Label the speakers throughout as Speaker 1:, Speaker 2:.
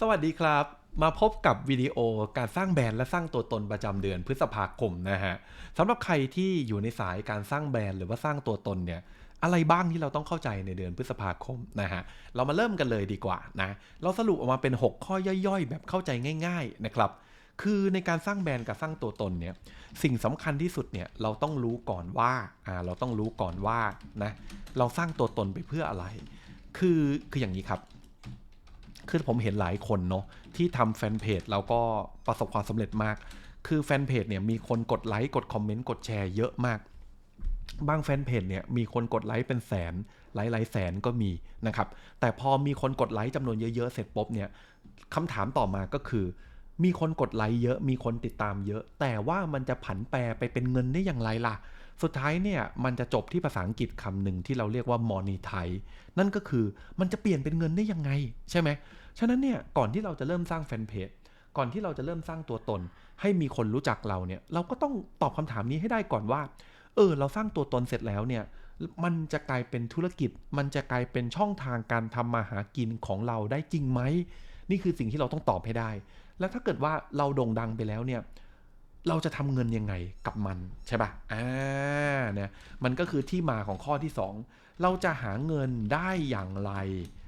Speaker 1: สวัสดีครับ มาพบกับวิดีโอการสร้างแบรนด์และสร้างตัวตนประจำเดือนพฤษภาคมนะฮะสำหรับใครที่อยู่ในสายการสร้างแบรนด์หรือว่าสร้างตัวตนเนี่ยอะไรบ้างที่เราต้องเข้าใจในเดือนพฤษภาคมนะฮะ เรามาเริ่มกันเลยดีกว่านะ เราสรุปออกมาเป็น 6 ข้อย่อยๆ แบบเข้าใจง่าย ๆนะครับ คือในการสร้างแบรนด์กับสร้างตัวตนเนี่ย สิ่งสำคัญที่สุดเนี่ยเราต้องรู้ก่อนว่า อ่า เราต้องรู้ก่อนว่านะ เราสร้างตัวตนไปเพื่ออะไร คือ คืออย่างนี้ครับ คือผมเห็นหลายคนเนาะที่ทำแฟนเพจแล้วก็ประสบความสำเร็จมาก คือแฟนเพจเนี่ยมีคนกดไลค์กดคอมเมนต์กดแชร์เยอะมาก บางแฟนเพจเนี่ยมีคนกดไลค์เป็นแสนหลายหลายแสนก็มีนะครับ แต่พอมีคนกดไลค์จำนวนเยอะๆเสร็จปุ๊บเนี่ยคำถามต่อมาก็คือ มีคนกดไลค์เยอะมีคนติดตามเยอะ แต่ว่ามันจะผันแปรไปเป็นเงินได้อย่างไรล่ะสุดท้ายเนี่ยมันจะจบที่ภาษาอังกฤษคำหนึ่งที่เราเรียกว่า monetize นั่นก็คือมันจะเปลี่ยนเป็นเงินได้ยังไง ใช่ไหม ฉะนั้นเนี่ยก่อนที่เราจะเริ่มสร้างแฟนเพจก่อนที่เราจะเริ่มสร้างตัวตน ให้มีคนรู้จักเราเนี่ย เราก็ต้องตอบคำถามนี้ให้ได้ก่อนว่า เออ เราสร้างตัวตนเสร็จแล้วเนี่ย มันจะกลายเป็นธุรกิจ มันจะกลายเป็นช่องทางการทำมาหากินของเราได้จริงไหม นี่คือสิ่งที่เราต้องตอบให้ได้ แล้วถ้าเกิดว่าเราโด่งดังไปแล้วเนี่ย เราจะทำเงินยังไงกับมันใช่ปะ่ะ อ่า เนี่ย มันก็คือที่มาของข้อที่ 2 เราจะหาเงินได้อย่างไร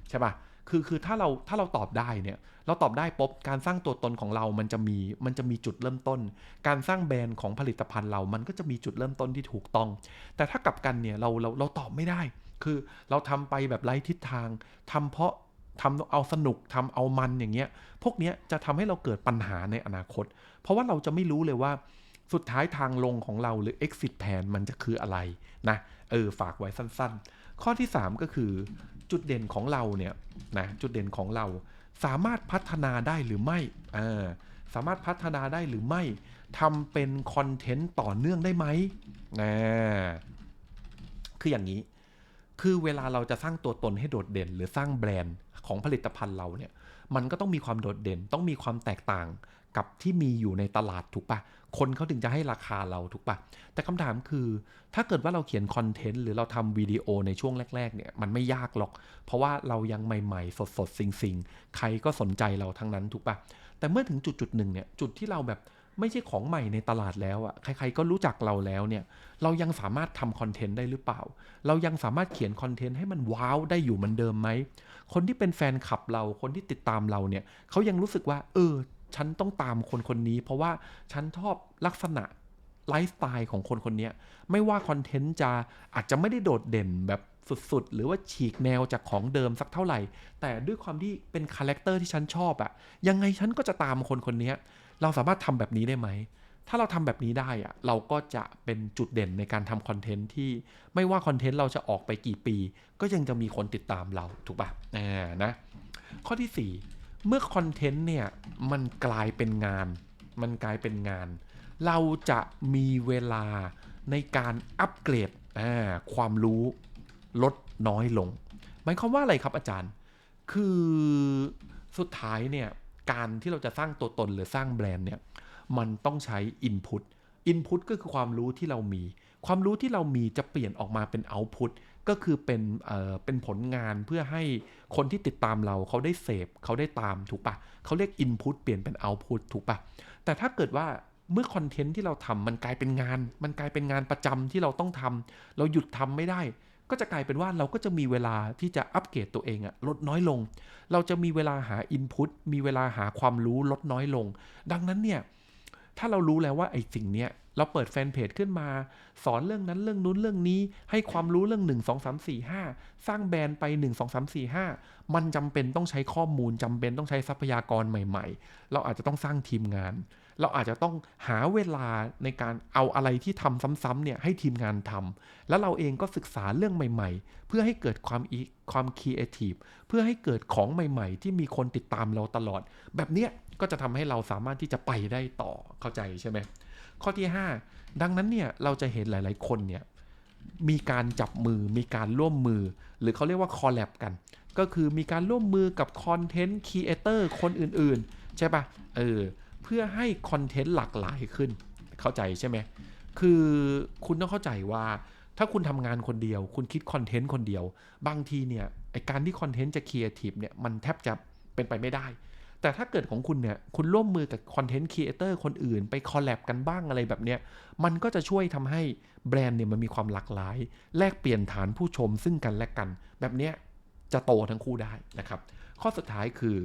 Speaker 1: ใช่ปะ่ะ คือคือถ้าเราถ้าเราตอบได้เนี่ยเราตอบได้ปุ๊บการสร้างตัวตนของเรามันจะมีมันจะมีจุดเริ่มต้น การสร้างแบรนด์ของผลิตภัณฑ์เรามันก็จะมีจุดเริ่มต้นที่ถูกต้อง แต่ถ้ากลับกันเนี่ยเราเราเราตอบไม่ได้ คือเราทำไปแบบไร้ทิศทางทำเพราะทำเอาสนุกทำเอามันอย่างเงี้ยพวกเนี้ยจะทำให้เราเกิดปัญหาในอนาคต เพราะว่าเราจะไม่รู้เลยว่าสุดท้ายทางลงของเราหรือ exit plan มันจะคืออะไรนะเออฝากไว้สั้นๆ ข้อที่ 3 ก็คือ จุดเด่นของเราเนี่ยนะจุดเด่นของเราสามารถพัฒนาได้หรือไม่เออสามารถพัฒนาได้หรือไม่ทำเป็นคอนเทนต์ต่อเนื่องได้ไหมนะคืออย่างนี้ คือเวลาเราจะสร้างตัวตนให้โดดเด่น หรือสร้างแบรนด์ของผลิตภัณฑ์เราเนี่ย มันก็ต้องมีความโดดเด่น ต้องมีความแตกต่าง กับที่มีอยู่ในตลาดถูกปะคนเขาถึงจะให้ราคาเราถูกปะแต่คำถามคือ ถ้าเกิดว่าเราเขียนคอนเทนต์หรือเราทำวิดีโอในช่วงแรก ๆ เนี่ยมันไม่ยากหรอก เพราะว่าเรายังใหม่ๆ สดๆสิงๆ ใครก็สนใจเราทั้งนั้นถูกปะแต่เมื่อถึงจุดจุดหนึ่งเนี่ยจุดที่เราแบบไม่ใช่ของใหม่ในตลาดแล้วอะใครๆก็รู้จักเราแล้วเนี่ย เรายังสามารถทำคอนเทนต์ได้หรือเปล่า เรายังสามารถเขียนคอนเทนต์ให้มันว้าวได้อยู่เหมือนเดิมไหม คนที่เป็นแฟนคลับเรา คนที่ติดตามเราเนี่ย เขายังรู้สึกว่า เออ ฉันต้องตามคนคนนี้ เพราะว่าฉันชอบลักษณะไลฟ์สไตล์ของคนคนนี้ไม่ว่าคอนเทนต์จะอาจจะไม่ได้โดดเด่นแบบสุดๆ หรือว่าฉีกแนวจากของเดิมสักเท่าไหร่ แต่ด้วยความที่เป็นคาแรคเตอร์ที่ฉันชอบอะยังไงฉันก็จะตามคนคนนี้เราสามารถทำแบบนี้ได้ไหม ถ้าเราทำแบบนี้ได้อะเราก็จะเป็นจุดเด่นในการทำคอนเทนต์ที่ไม่ว่าคอนเทนต์เราจะออกไปกี่ปี ก็ยังจะมีคนติดตามเราถูกปะอ่านะข้อที่ 4 เมื่อคอนเทนต์เนี่ยมันกลายเป็นงาน มันกลายเป็นงาน เราจะมีเวลาในการอัปเกรดความรู้ลดน้อยลง หมายความว่าอะไรครับอาจารย์ คือสุดท้ายเนี่ยการที่เราจะสร้างตัวตนหรือสร้างแบรนด์เนี่ยมันต้องใช้ Input Input ก็คือความรู้ที่เรามี ความรู้ที่เรามีจะเปลี่ยนออกมาเป็น Output ก็คือเป็นเอ่อเป็นผลงานเพื่อให้คนที่ติดตามเราเขาได้เสพเขาได้ตามถูกปะเขาเรียก Input เปลี่ยนเป็น Output ถูกปะแต่ถ้าเกิดว่าเมื่อคอนเทนต์ที่เราทำมันกลายเป็นงาน มันกลายเป็นงานประจำที่เราต้องทำเราหยุดทำไม่ได้ ก็จะกลายเป็นว่าเราก็จะมีเวลาที่จะอัปเกรดตัวเองอะลดน้อยลง เราจะมีเวลาหา Input มีเวลาหาความรู้ลดน้อยลง ดังนั้นเนี่ย ถ้าเรารู้แล้วว่าไอ้สิ่งเนี้ยเราเปิดแฟนเพจขึ้นมา สอนเรื่องนั้นเรื่องนู้นเรื่องนี้ ให้ความรู้เรื่อง 1 2 3 4 5 สร้างแบรนด์ไป 1 2 3 4 5 มันจำเป็นต้องใช้ข้อมูลจำเป็นต้องใช้ทรัพยากรใหม่ ๆ เราอาจจะต้องสร้างทีมงาน เราอาจจะต้องหาเวลาในการเอาอะไรที่ทำซ้ำๆเนี่ยให้ทีมงานทำแล้วเราเองก็ศึกษาเรื่องใหม่ ๆ เพื่อให้เกิดความอีความครีเอทีฟเพื่อให้เกิดของใหม่ ๆ ที่มีคนติดตามเราตลอด แบบเนี้ยก็จะทำให้เราสามารถที่จะไปได้ต่อเข้าใจใช่ไหมข้อที่ 5 ดังนั้นเนี่ยเราจะเห็นหลาย ๆ คนเนี่ยมีการจับมือมีการร่วมมือ หรือเขาเรียกว่าคอลแลบกัน ก็คือมีการร่วมมือกับคอนเทนต์ครีเอเตอร์คนอื่น ๆ ใช่ปะเออ เพื่อให้คอนเทนต์หลากหลายขึ้น เข้าใจใช่ไหม คือคุณต้องเข้าใจว่าถ้าคุณทำงานคนเดียว คุณคิดคอนเทนต์คนเดียว บางทีเนี่ยไอการที่คอนเทนต์จะครีเอทีฟเนี่ยมันแทบจะเป็นไปไม่ได้ แต่ถ้าเกิดของคุณเนี่ยคุณร่วมมือกับคอนเทนต์ครีเอเตอร์คนอื่น ไปคอลแลบกันบ้างอะไรแบบเนี้ยมันก็จะช่วยทำให้แบรนด์เนี่ยมันมีความหลากหลาย แลกเปลี่ยนฐานผู้ชมซึ่งกันและกัน แบบเนี้ยจะโตทั้งคู่ได้นะครับ ข้อสุดท้ายคือ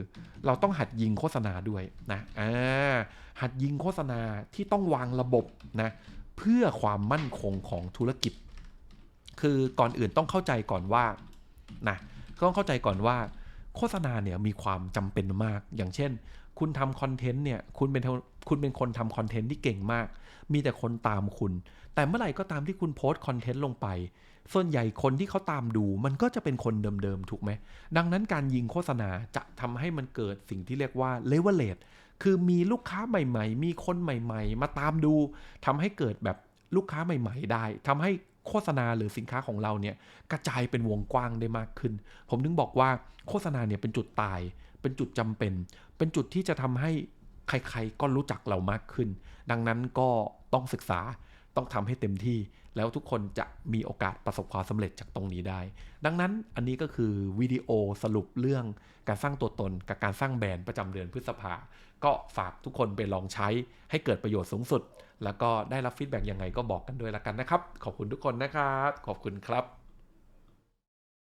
Speaker 1: เราต้องหัดยิงโฆษณาด้วยนะอ่าหัดยิงโฆษณาที่ต้องวางระบบนะเพื่อความมั่นคงของธุรกิจ คือก่อนอื่นต้องเข้าใจก่อนว่านะต้องเข้าใจก่อนว่า โฆษณาเนี่ยมีความจำเป็นมาก อย่างเช่น คุณทำคอนเทนต์เนี่ยคุณเป็นคุณเป็นคนทำคอนเทนต์ที่เก่งมาก มีแต่คนตามคุณ แต่เมื่อไหร่ก็ตามที่คุณโพสต์คอนเทนต์ลงไป ส่วนใหญ่คนที่เขาตามดูมันก็จะเป็นคนเดิมๆ ถูกไหม ดังนั้นการยิงโฆษณาจะทำให้มันเกิดสิ่งที่เรียกว่าเลเวลเลตคือมีลูกค้าใหม่ๆ มีคนใหม่ๆ มาตามดูทำให้เกิดแบบลูกค้าใหม่ๆ ได้ทำให้โฆษณาหรือสินค้าของเราเนี่ยกระจายเป็นวงกว้างได้มากขึ้น ผมถึงบอกว่าโฆษณาเนี่ยเป็นจุดตาย เป็นจุดจำเป็น เป็นจุดที่จะทำให้ใครๆก็รู้จักเรามากขึ้น ดังนั้นก็ต้องศึกษาต้องทำให้เต็มที่แล้วทุกคนจะมีโอกาสประสบความสำเร็จจากตรงนี้ได้ ดังนั้นอันนี้ก็คือวิดีโอสรุปเรื่องการสร้างตัวตนกับการสร้างแบรนด์ประจำเดือนพฤษภา ก็ฝากทุกคนไปลองใช้ให้เกิดประโยชน์สูงสุด แล้วก็ได้รับฟีดแบ็กยังไงก็บอกกันด้วยละกันนะครับ ขอบคุณทุกคนนะครับ ขอบคุณครับ